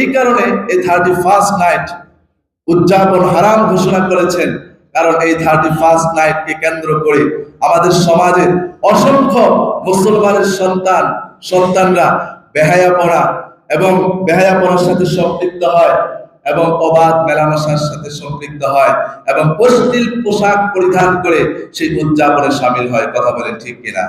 এই কারণে এই থার্টি ফার্স্ট নাইট উদযাপন হারাম ঘোষণা করেছেন। কারণ এই থার্টি ফার্স্ট নাইটকে কেন্দ্র করে আমাদের সমাজে অসংখ্য মুসলমানের সন্তান, সন্তানরা বেহায়াপনা এবং বেহায়াপনার সাথে সম্পৃক্ত হয় এবং অবাধ মেলামেশার সাথে সম্পৃক্ত হয় এবং অশ্লীল পোশাক পরিধান করে সেই উদযাপনে সামিল হয়। কথা বলেন ঠিক কিনা?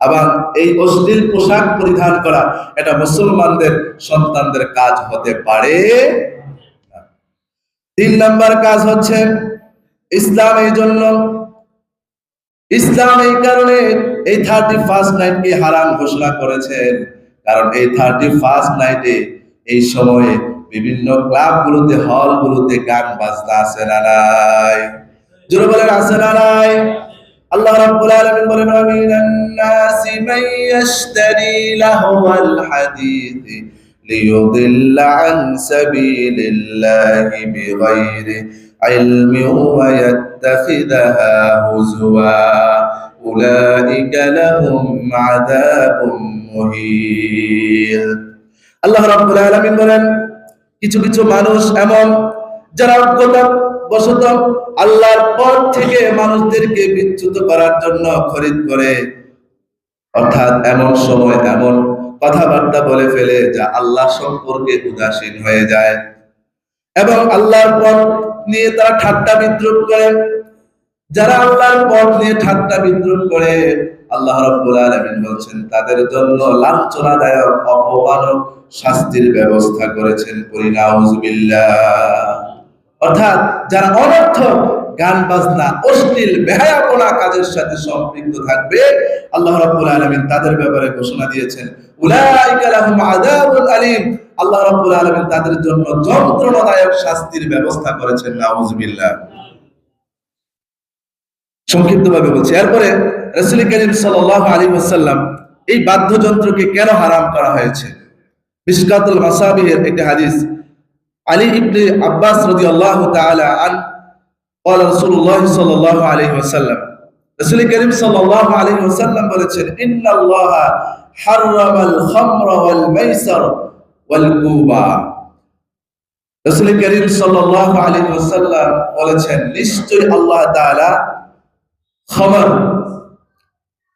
আবার এই অশ্লীল পোশাক পরিধান করা এটা মুসলমানদের সন্তানদের কাজ হতে পারে। তিন নাম্বার কাজ হচ্ছে ইসলাম এই জন্য। ইসলাম এই কারণে এই থার্টি ফার্স্ট নাইটকে হারাম ঘোষণা করেছেন। কারণ এই থার্টি ফার্স্ট নাইটে এই সময়ে বিভিন্ন ক্লাবগুলোতে, হলগুলোতে গান বাজনা আছে না নাই? জোরে বলেন, আছে না নাই? আল্লাহ রাব্বুল আলামিন বলেন ওয়া মিনান নাসি মান ইয়াশতারি লাহওয়াল হাদিস ليضل عن سبيل الله بغير علم ويتخذها هزوا أولئك لهم عذاب مهين আল্লাহ রাব্বুল আলামিন বলেন কিছু কিছু মানুষ এমন যারা অজ্ঞতা বশত আল্লাহর পথ থেকে মানুষদেরকে বিচ্যুত করার জন্য খরিদ করে। অর্থাৎ এমন সময় এমন কথাবার্তা বলে ফেলে যা আল্লাহ সম্পর্কে উদাসীন হয়ে যায়। এবং আল্লাহর পথ নিয়ে তারা ঠাট্টা বিদ্রুপ করে। যারা আল্লাহর পথ নিয়ে ঠাট্টা করে, আল্লাহ বলছেন, তাদের জন্য লাঞ্ছনাদায়ক, অপমানক শাস্তির ব্যবস্থা করেছেন। অর্থাৎ যারা অনর্থক গান বাজনা, অশ্লীল, বেহায়াপনা কাজের সাথে সম্পৃক্ত থাকবে, আল্লাহ রাব্বুল আলামিন তাদের ব্যাপারে ঘোষণা দিয়েছেন। উলাইকা লাহুম আযাবুন আলীম। আল্লাহ রাব্বুল আলামিন তাদের জন্য যন্ত্রণাদায়ক শাস্তির ব্যবস্থা করেছেন, নাউজুবিল্লাহ। সংক্ষিপ্তভাবে বলছি, এরপরে রাসূল করিম সাল্লাল্লাহু আলাইহি ওয়াসাল্লাম এই বাদ্যযন্ত্রকে কেন হারাম করা হয়েছে? মিশকাতুল মাসাবিহের একটি হাদিস আলী ইবনে আব্বাস রাদিয়াল্লাহু তাআলা আন قال رسول الله صلى الله عليه وسلم রাসূল করিম সাল্লাল্লাহু আলাইহি ওয়াসাল্লাম বলেছেন ইন্নাল্লাহ হাররামাল খামরা ওয়াল মাইসার ওয়াল কুবা রাসূল করিম সাল্লাল্লাহু আলাইহি ওয়াসাল্লাম বলেছেন নিশ্চয়ই আল্লাহ তাআলা খামর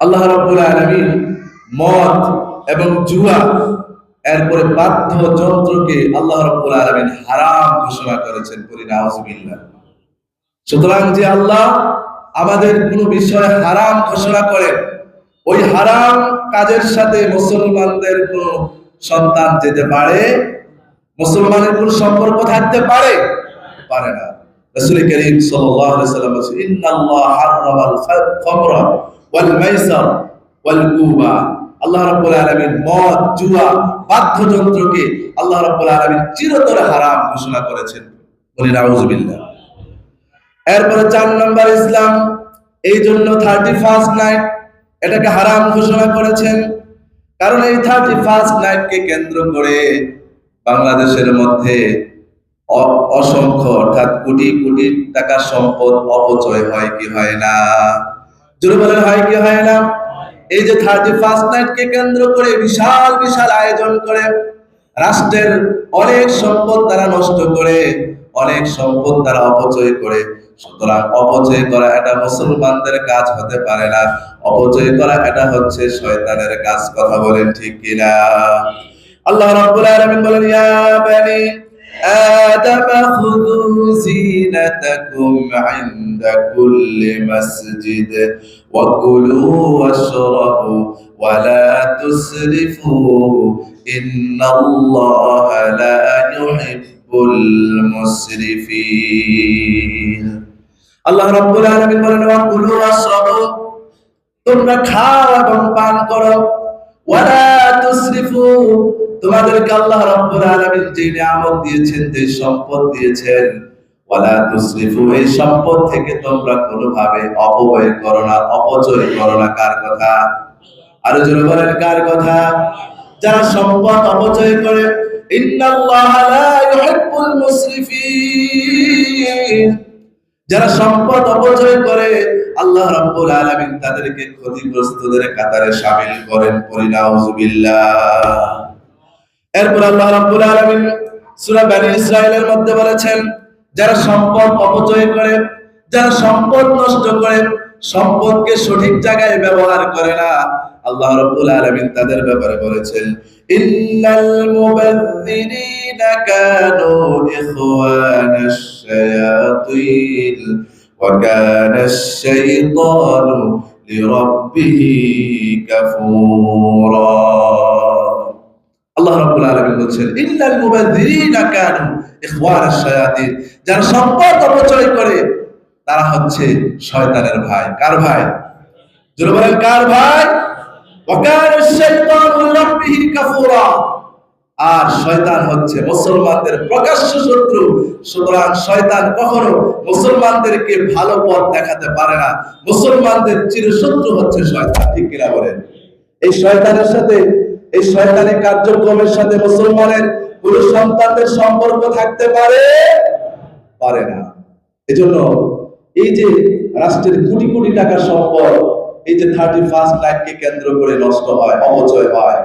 আল্লাহ রাব্বুল আলামিন মদ এবং জুয়া এরপরে বাধ্য যন্ত্রকে আল্লাহ রাব্বুল আলামিন হারাম ঘোষণা করেছেন পরি নাউজুবিল্লাহ। সুতরাং যে আল্লাহ আমাদের কোন বিষয়ে হারাম ঘোষণা করেন, ওই হারাম কাজের সাথে মুসলমানদের কোন সন্তান যেতে পারে, মুসলমানের কোন সম্পর্ক থাকতে পারে? পারে না। রাসূল করিম সাল্লাল্লাহু আলাইহি সাল্লাম বলেছেন, ইন্নাল্লাহ হারামাল খামরা ওয়াল মাইসার ওয়াল কুবা। আল্লাহ রাব্বুল আলামিন মদ, জুয়া, বাদ্যযন্ত্রকে আল্লাহ রাব্বুল আলামিন চিরতরে হারাম ঘোষণা করেছেন। বলি নাউজুবিল্লাহ। এরপরে চার নম্বর ইসলাম, এই জন্য থার্টি ফার্স্ট নাইট এটাকে হারাম ঘোষণা করেছেন। কারণ এই থার্টি ফার্স্ট নাইটকে কেন্দ্র করে বাংলাদেশের মধ্যে অসংখ্য অর্থাৎ কোটি কোটি টাকা সম্পদ অপচয় হয় কি হয় না? জোরে বলেন, হয় কি হয় না? এই যে থার্টি ফার্স্ট নাইটকে কেন্দ্র করে বিশাল বিশাল আয়োজন করে, রাষ্ট্রের অনেক সম্পদ তারা নষ্ট করে, অনেক সম্পদ তারা অপচয় করে। সুতরাং অপচয় করা এটা মুসলমানদের কাজ হতে পারে না। অপচয় করা এটা হচ্ছে শয়তানের কাজ, কথা বলেন ঠিক কিনা? আল্লাহ রাব্বুল আলামিন বলেন, ইয়া বানি آدم خذوا زينتكم عند كل مسجد وكلوا واشربوا ولا تسرفوا إن الله لا يحب المسرفين আল্লাহ রাব্বুল আলামিন বলেন ওয়াকুলু ওয়াশরাবু তোমরা খাও এবং পান করো ওয়ালা তুসরিফু তোমাদেরকে আল্লাহ রাব্বুল আলামিন যে নিয়ামত দিয়েছেন, যে সম্পদ দিয়েছেন, ওয়ালা তুসরিফু, এই সম্পদ থেকে তোমরা কোনোভাবে অপব্যয় করো না, অপচয় করো না, কার কথা? আরও জোরে বলেন, কার কথা? যারা সম্পদ অপচয় করে, ইন্নাল্লাহা লা ইউহিব্বুল মুসরিফিন। যারা সম্পদ অপচয় করে, আল্লাহ রাব্বুল আলামিন তাদেরকে ক্ষতিগ্রস্তদের কাতারে শামিল করেন। পরিনাউজুবিল্লাহ এরপর আল্লাহ রাব্বুল আলামিন সূরা বনি ইসরাইলের মধ্যে বলেছেন, যারা সম্পদ অপচয় করে, যারা সম্পদ নষ্ট করে, সম্পদকে সঠিক জায়গায় ব্যবহার করে না। আল্লাহ রাব্বুল আলামিন তাদের ব্যাপারে বলেছেন, ইন্নাল মুবাযযিরিনা কানু ইখওয়ানাশ শায়াতিন ওয়া কানাশ শাইতানু লিরাব্বিহি কাফুরা। আল্লাহ রাব্বুল আলামিন বলছেন, ইন্নাল মুবাযযিরিনা কানু ইখওয়ানাশ শায়াতিন যারা সম্পদ অপচয় করে, তারা হচ্ছে শয়তানের ভাই। কার ভাই? জোরে কার ভাই? ওয়াকানাশ শাইতানু লিরাব্বিহি কাফুরা। আর শয়তান হচ্ছে মুসলমানদের প্রকাশ্য শত্রু। সুতরাং শয়তান কখনো মুসলমানদেরকে ভালো পথ দেখাতে পারে না। মুসলমানদের চিরশত্রু হচ্ছে শয়তান। ঠিক কিনা বলেন? এই শয়তানের সাথে এই শয়তানি কার্যক্রমের সাথে মুসলমানের কোন সন্তানদের সম্পর্ক থাকতে পারে? পারে না। এজন্য এই যে রাষ্ট্রের কোটি কোটি টাকার সম্পদ, এই যে থার্টি ফার্স্ট নাইটকে কেন্দ্র করে নষ্ট হয়, অপচয় হয়,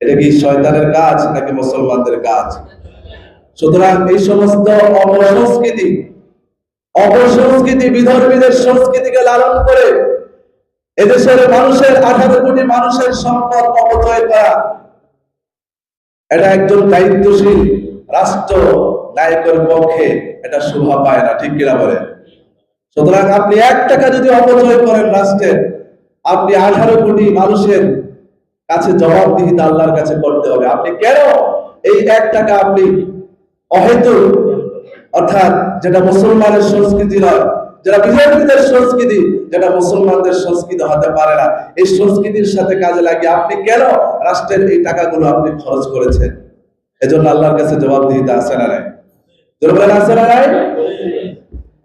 এটা কি শয়তানের কাজ নাকি মুসলমানদের কাজ? সুতরাং এই সমস্ত অপসংস্কৃতি অপসংস্কৃতি বিধর্মীদের সংস্কৃতিকে লালন করে এদেশের মানুষের আঠারো কোটি মানুষের সম্পদ অপচয় করা, এটা একজন দায়িত্বশীল রাষ্ট্র নায়কের পক্ষে এটা শোভা পায় না, ঠিক কিনা বলে সুতরাং আপনি এক টাকা যদি অপচয় করেন রাষ্ট্রের, আপনি আঠারো কোটি মানুষের কাছে জবাবদিহিতা আল্লাহর কাছে করতে হবে। আপনি কেন এই এক টাকা আপনি অহেতু অর্থাৎ যেটা মুসলমানের সংস্কৃতি নয় যেটা বিজয়ীদের সংস্কৃতি যেটা মুসলমানদের সংস্কৃতি হতে পারে না, এই সংস্কৃতির সাথে কাজে লাগিয়ে আপনি কেন রাষ্ট্রের এই টাকাগুলো আপনি খরচ করেছেন? এজন্য আল্লাহর কাছে না নাই? জোরবেন না নাই?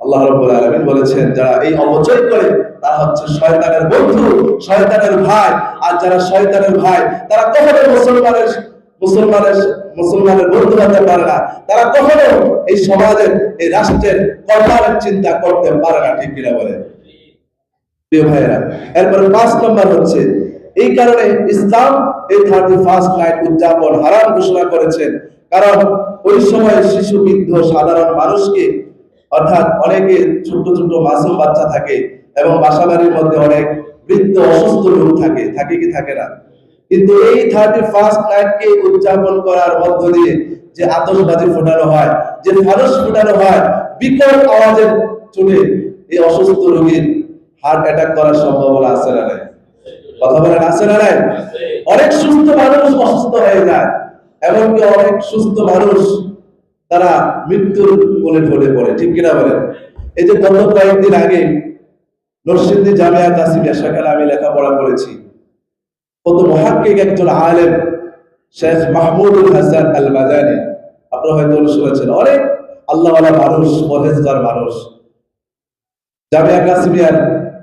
আল্লাহ রাব্বুল আলামিন বলেছেন, যারা এই অপচয় করে, তারা হচ্ছে শয়তানের বন্ধু, শয়তানের ভাই। আর যারা শয়তানের ভাই, তারা কখনো মুসলমানের মুসলমানের মুসলমানের বন্ধু হতে পারে না, তারা কখনো এই সমাজের, এই রাষ্ট্রের কল্যাণের চিন্তা করতে পারে না, ঠিক কিনা বলে এরপরে পাঁচ নম্বর হচ্ছে, এই কারণে ইসলাম এই থার্টি ফার্স্ট নাইট উদযাপন হারাম ঘোষণা করেছেন। কারণ ওই সময় শিশু, বৃদ্ধ, সাধারণ মানুষকে, অর্থাৎ অনেকে ছোট ছোট মাসুম বাচ্চা থাকে এবং বাসাবাড়ির মধ্যে অনেক বৃদ্ধ, অসুস্থ লোক থাকে থাকে কি থাকে না? কিন্তু এই থার্টি ফার্স্ট নাইটকে উদযাপন করার মধ্য দিয়ে যে আতশবাজি ফোটানো হয়, যে ফানুস ফোটানো হয়, বিকট আওয়াজের চোটে এই অসুস্থ রোগীর হার্ট অ্যাটাক করার সম্ভাবনা আছে না নাই? কথা বলেন, আছে না নাই? অনেক সুস্থ মানুষ অসুস্থ হয়ে যায়, এমনকি অনেক সুস্থ মানুষ তারা মৃত্যুর কোলে ঢলে পড়ে, ঠিক কিনা বলেন? এই যে গত কয়েকদিন আগে নরসিংদী জামিয়া কাসিমিয়া সেখানে আমি লেখাপড়া করেছি। কত মহাক্কিক একজন আলেম, শেখ মাহমুদুল হাসান আল মাদানি আপনারা হয়তো শুনেছেন অনেক আল্লাহওয়ালা মানুষ পরেজগার মানুষ। জামিয়া কাসিমিয়ার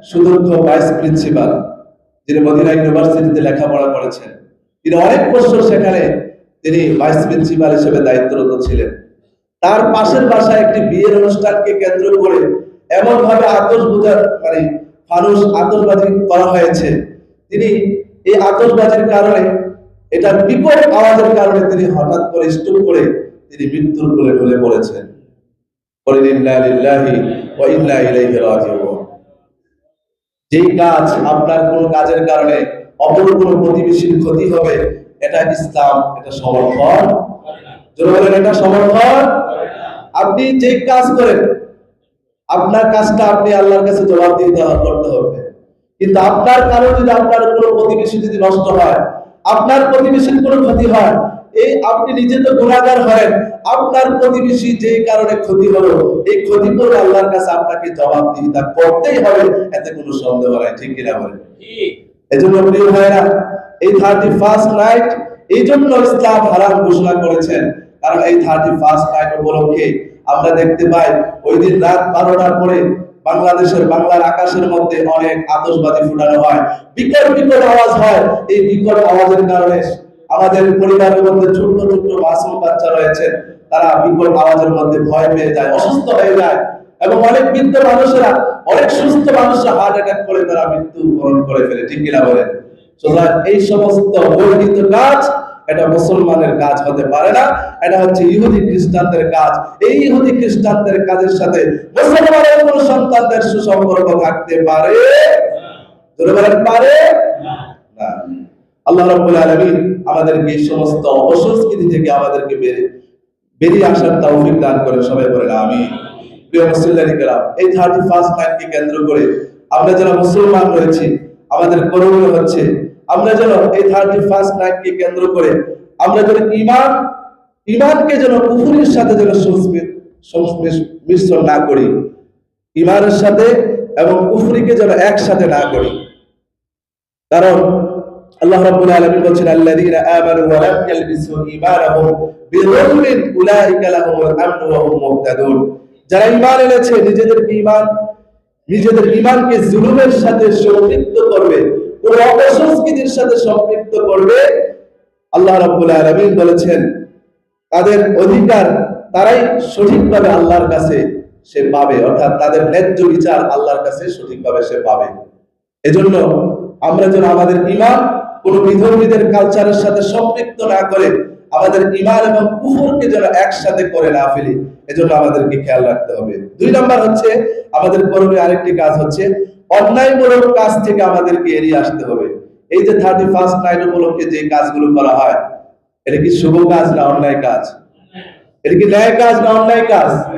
সুদক্ষ ভাইস প্রিন্সিপাল, যিনি মদিনা ইউনিভার্সিটিতে লেখাপড়া করেছেন, তিনি অনেক বছর সেখানে তিনি ভাইস প্রিন্সিপাল হিসেবে দায়িত্বরত ছিলেন। তার পাশের বাসায় একটি বিয়ের অনুষ্ঠানকে কেন্দ্র করে এমন ভাবে আতস বোঝার মানে ফানুস আতসবাজি করা হয়েছে। তিনি এই আতসবাজির কারণে, এটা বিকট আওয়াজের কারণে তিনি হঠাৎ করে স্ট্রোক করে তিনি মৃত্যুর কোলে ঢলে পড়েছেন। যেই কাজ আপনার কোন কাজের কারণে অপর কোন প্রতিবেশীর ক্ষতি হবে, এটা ইসলাম, এটা সমর্থন? বলেন, এটা সমর্থন? আপনি যে কাজ করেন, আপনার কাজটা আপনি আল্লাহর কাছে জবাব দিতে করতে হবে। কিন্তু আপনার কারণে যদি আপনার কোনো প্রতিবেশী যদি নষ্ট হয় আপনার প্রতিবেশীর কোনো ক্ষতি হয় এই আপনি নিজে তো গুণাগার হয় আপনার প্রতিবেশী যে কারণে ক্ষতি হলো এই ক্ষতিপূরণ আল্লাহর কাছে আপনাকে জবাব দিতে করতেই হবে এতে কোনো সন্দেহ নাই ঠিক কিনা বলে এজন্য প্রিয় ভাইরা এই থার্টি ফার্স্ট নাইট এই জন্য ইসলাম হারাম ঘোষণা করেছেন। কারণ এই থার্টি ফার্স্ট নাইট উপলক্ষে আমরা দেখতে পাই ওই দিন রাত বারোটার পরে বাংলাদেশের বাংলার আকাশের মধ্যে অনেক আতশবাজি ফুটানো হয়। বিকট বিকট আওয়াজ হয়। এই বিকট আওয়াজের কারণে আমাদের পরিবারের মধ্যে ছোট্ট ছোট্ট মাসুম বাচ্চা রয়েছে। তারা বিকট আওয়াজের মধ্যে ভয় পেয়ে যায়, অসুস্থ হয়ে যায়। এবং অনেক বৃদ্ধ মানুষেরা, অনেক সুস্থ মানুষরা হার্ট অ্যাটাক করে তারা মৃত্যু বরণ করে ফেলে। ঠিক কিনা বলেন? এই সমস্ত বর্ণিত কাজ এটা মুসলমানের কাজ হতে পারে না, এটা হচ্ছে ইহুদি খ্রিস্টানদের কাজ। এই ইহুদি খ্রিস্টানদের কাজের সাথে মুসলমানের কোন সন্তানদের সুসম্পর্ক থাকতে পারে? পারে? না। আল্লাহ আলামিন আমাদেরকে এই সমস্ত অপসংস্কৃতি থেকে আমাদেরকে বেরিয়ে বেরিয়ে আসার তৌফিক দান করে সবাই বলেন আমি প্রিয় এই থার্টি ফার্স্ট নাইটকে কেন্দ্র করে আমরা যারা মুসলমান রয়েছি, আমাদের করণীয় হচ্ছে আমরা যেন এই থার্টি ফার্স্ট নাইটকে কেন্দ্র করে আমরা যেন ইমান ইমানকে যেন কুফুরের সাথে যেন মিশ্রণ না করি। ইমানের সাথে এবং কুফরিকে যেন একসাথে না করি। কারণ আল্লাহ রাব্বুল আলামিন বলছেন, আল্লাযীনা আমানু ওয়া লাম ইয়ালবিসু ঈমানাহুম বিযুলমিন উলাইকা লাহুমুল আমনু ওয়া হুম মুহতাদুন। যারা ঈমান এনেছে নিজেদের ঈমান নিজেদের ঈমানকে জুলুমের সাথে সম্পৃক্ত করবে কোন অপসংস্কৃতির সাথে সম্পৃক্ত করবে। আল্লাহ বলেছেন, তাদের অধিকার তারাই সঠিকভাবে আল্লাহর কাছে সে পাবে। অর্থাৎ তাদের ন্যায্য বিচার আল্লাহর কাছে সঠিকভাবে সে পাবে। এজন্য আমরা যেন আমাদের ইমান কোন বিধর্মীদের কালচারের সাথে সম্পৃক্ত না করে আমাদের ইমান এবং কুফরকে যেন একসাথে করে না ফেলি, এজন্য আমাদেরকে খেয়াল রাখতে হবে। দুই নাম্বার হচ্ছে, আমাদের করণীয় আরেকটি কাজ হচ্ছে অন্যায়মূলক কাজ থেকে আমাদেরকে এড়িয়ে আসতে হবে। এই যে থার্টি ফার্স্ট নাইট উপলক্ষে যে কাজগুলো করা হয়, এটা কি শুভ কাজ না অন্যায় কাজ? এটা কি ন্যায় কাজ না অন্যায় কাজ?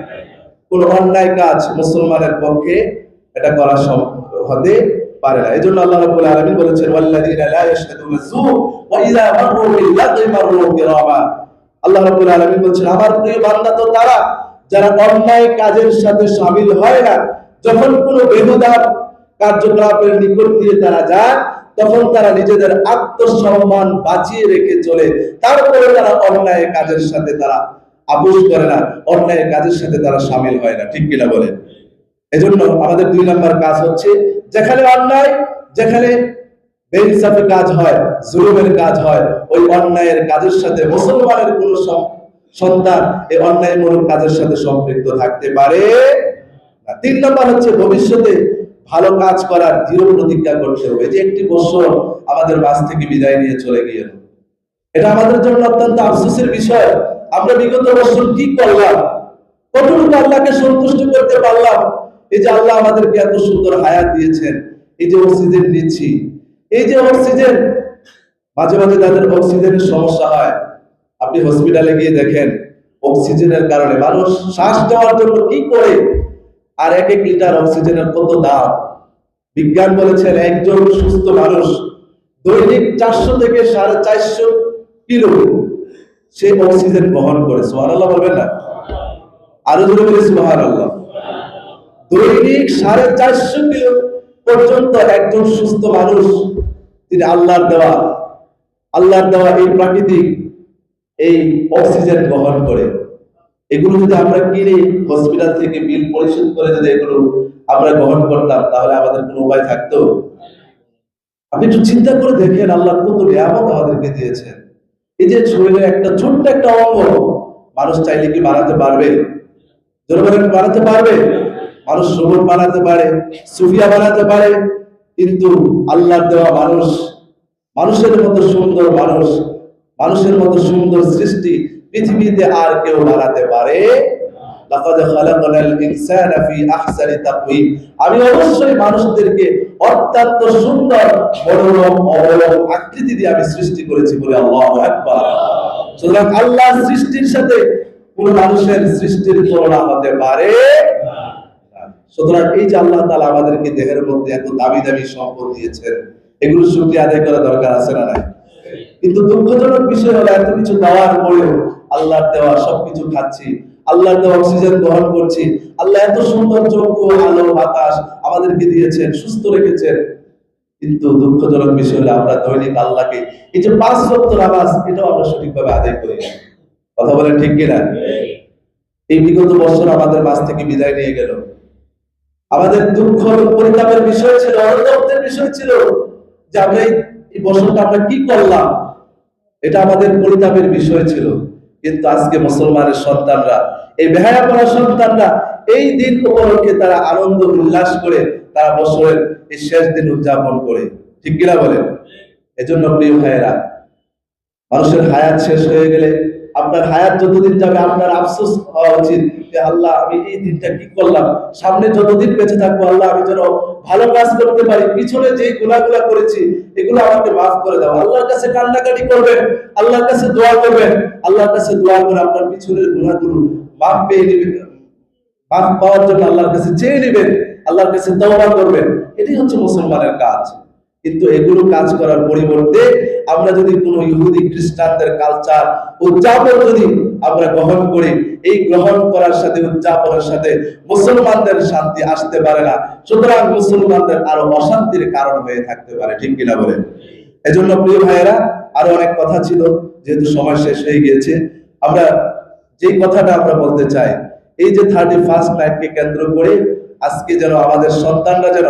কোন অন্যায় কাজ মুসলমানের পক্ষে এটা করা সম- হতে পারে না। এজন্য আল্লাহ রাব্বুল আলামিন বলেছেন, ওয়াল্লাযীনা লা ইয়াশহাদুনা যু ওয়া ইযা মাররু বিল মাররু কিরামা। আল্লাহ রাব্বুল আলামিন বলেছেন, আমার প্রিয় বান্দা তো তারা, যারা অন্যায় কাজের সাথে শামিল হয় না, যখন কোনো বেহুদা কার্যকলাপের নিকট দিয়ে তারা যায়, তখন তারা নিজেদের আত্মসম্মান বাঁচিয়ে রেখে চলে। তারপরে তারা অন্যায় কাজের সাথে তারা আপোষ করে না, অন্যায় কাজের সাথে তারা সামিল হয় না। ঠিক কিনা বলেন? এজন্য আমাদের দুই নম্বর কাজ হচ্ছে, যেখানে অন্যায়, যেখানে বেইনসাফি কাজ হয়, জুলুমের কাজ হয়, ওই অন্যায়ের কাজের সাথে মুসলমানের কোন সন্তান এই অন্যায়মূলক কাজের সাথে সম্পৃক্ত থাকতে পারে তিন নম্বর হচ্ছে ভবিষ্যতে ভালো কাজ করার দৃঢ় প্রতিজ্ঞা করতে হবে। যে একটি বছর আমাদের মাঝ থেকে বিদায় নিয়ে চলে গিয়ে এটা আমাদের জন্য অত্যন্ত আফসোসের বিষয়। আমরা বিগত বছর কি করলাম? কতটুকু আল্লাহকে সন্তুষ্ট করতে পারলাম? এই যে আল্লাহ আমাদেরকে এত সুন্দর হায়াত দিয়েছেন। এই যে অক্সিজেন নিচ্ছি। এই যে অক্সিজেন, মাঝে মাঝে তাদের অক্সিজেনের সমস্যা হয়। আপনি হসপিটালে গিয়ে দেখেন, অক্সিজেনের কারণে মানুষ শ্বাস নেওয়ার জন্য কি করে আর এক এক লিটার অক্সিজেনের কত দাম? বিজ্ঞান বলেছেন একজন সুস্থ মানুষ দৈনিক চারশো থেকে সাড়ে চারশো কিলো সে অক্সিজেন বহন করে। সোহান আল্লাহ বলবেন না? আরও জোরে বলে সোহান আল্লাহ দৈনিক সাড়ে চারশো কিলো পর্যন্ত একজন সুস্থ মানুষ তিনি আল্লাহর দেওয়া আল্লাহর দেওয়া এই প্রাকৃতিক এই অক্সিজেন বহন করে। এগুলো যদি আমরা কিনে হসপিটাল থেকে বিল পরিশোধ করে যদি এগুলো আমরা গ্রহণ করতাম, তাহলে আমাদের কোনো উপায় থাকতো? আপনি একটু চিন্তা করে দেখেন, আল্লাহ কত নিয়ামত আমাদেরকে দিয়েছেন। এই যে শরীরের একটা ছোট্ট একটা অঙ্গ, মানুষ চাইলে কি বানাতে পারবে? বলেন বানাতে পারবে? মানুষ রোবট বানাতে পারে, সুফিয়া বানাতে পারে, কিন্তু আল্লাহর দেওয়া মানুষ, মানুষের মতো সুন্দর মানুষ, মানুষের মতো সুন্দর সৃষ্টি পৃথিবীতে আর কেউ বানাতে পারে আমি অবশ্যই মানুষদেরকে অত্যন্ত সুন্দর, মনোরম অবলম আকৃতি দিয়ে আমি সৃষ্টি করেছি বলে আল্লাহু আকবার। সুতরাং আল্লাহর সৃষ্টির সাথে কোন মানুষের সৃষ্টির তুলনা হতে পারে সুতরাং এই যে আল্লাহ তাআলা আমাদেরকে দেহের মধ্যে এত দামি দামি সম্পদ দিয়েছেন এগুলো শুকরিয়া আদায় করা দরকার আছে না নাই? কিন্তু দুঃখজনক বিষয় হলো, এত কিছু দেওয়ার পরেও আল্লাহর দেওয়া সবকিছু খাচ্ছি, আল্লাহর দেওয়া অক্সিজেন গ্রহণ করছি, আল্লাহ এত সুন্দর চক্ষু, আলো, বাতাস আমাদেরকে দিয়েছেন, সুস্থ রেখেছেন। কিন্তু দুঃখজনক বিষয় হলো আমরা দৈনিক আল্লাহকে, এই যে পাঁচ ওয়াক্ত নামাজ, এটাও আমরা সঠিকভাবে আদায় করি কথা বলেন ঠিক কিনা? এই বিগত বছর আমাদের মাঝ থেকে বিদায় নিয়ে গেল। আমাদের দুঃখ পরিতাপের বিষয় ছিল অনুতপ্তের বিষয় ছিল যে আমরা এই বছরটা আমরা কি করলাম? এটা আমাদের পরিতাপের বিষয় ছিল। কিন্তু আজকে মুসলমানের সন্তানরা, এই বেহায়া পড়া সন্তানরা এই দিন উপলক্ষে তারা আনন্দ উল্লাস করে তারা বছরের এই শেষ দিন উদযাপন করে। ঠিক কিনা বলেন? এজন্য প্রিয় ভাইয়েরা, মানুষের হায়াত শেষ হয়ে গেলে আপনার হায়াত যতদিন যাবে, আপনার আফসোস হওয়া উচিত যে আল্লাহ, আমি এই দিনটা কি করলাম? সামনে যতদিন বেঁচে থাকব, আল্লাহ, আমি যেন ভালো কাজ করতে পারি। পিছনে যে গুণাগুলা করেছি, এগুলো আমাকে মাফ করে দাও। আল্লাহর কাছে কান্নাকাটি করবেন, আল্লাহর কাছে দোয়া করবেন, আল্লাহর কাছে দোয়া করে আপনার পিছনের গুণাগুলো মাফ পেয়ে নেবেন। মাফ পাওয়ার জন্য আল্লাহর কাছে চেয়ে নেবেন, আল্লাহর কাছে তওবা করবেন। এটাই হচ্ছে মুসলমানের কাজ। কিন্তু এগুলো কাজ করার পরিবর্তে আমরা যদি কোনো ইহুদি খ্রিস্টানদের কালচার উদযাপন যদি আমরা গ্রহণ করি, এই গ্রহণ করার সাথে, উদযাপনের সাথে মুসলমানদের শান্তি আসতে পারে না। সুতরাং মুসলমানদের আরও অশান্তির কারণ হয়ে থাকতে পারে, ঠিক কিনা বলেন? এজন্য প্রিয় ভাইয়েরা, আরও অনেক কথা ছিল, যেহেতু সময় শেষ হয়ে গিয়েছে। আমরা যে কথাটা আমরা বলতে চাই, এই যে থার্টি ফার্স্ট নাইটকে কেন্দ্র করে আজকে যেন আমাদের সন্তানরা যেন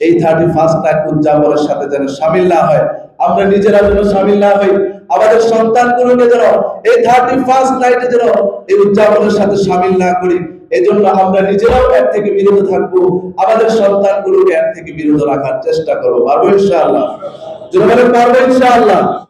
এই থার্টি ফার্স্ট উদযাপনের সাথে যেন সামিল না হয়। আমরা নিজেরা যেন সামিল না হই, আমাদের সন্তানগুলোকে যেন এই থার্টি ফার্স্ট নাইটে যেন এই উদযাপনের সাথে সামিল না করি এই জন্য আমরা নিজেরাও এক থেকে বিরত থাকব, আমাদের সন্তানগুলোকে এক থেকে বিরত রাখার চেষ্টা করব। পারব ইনশাআল্লাহ? পারব ইনশাআল্লাহ?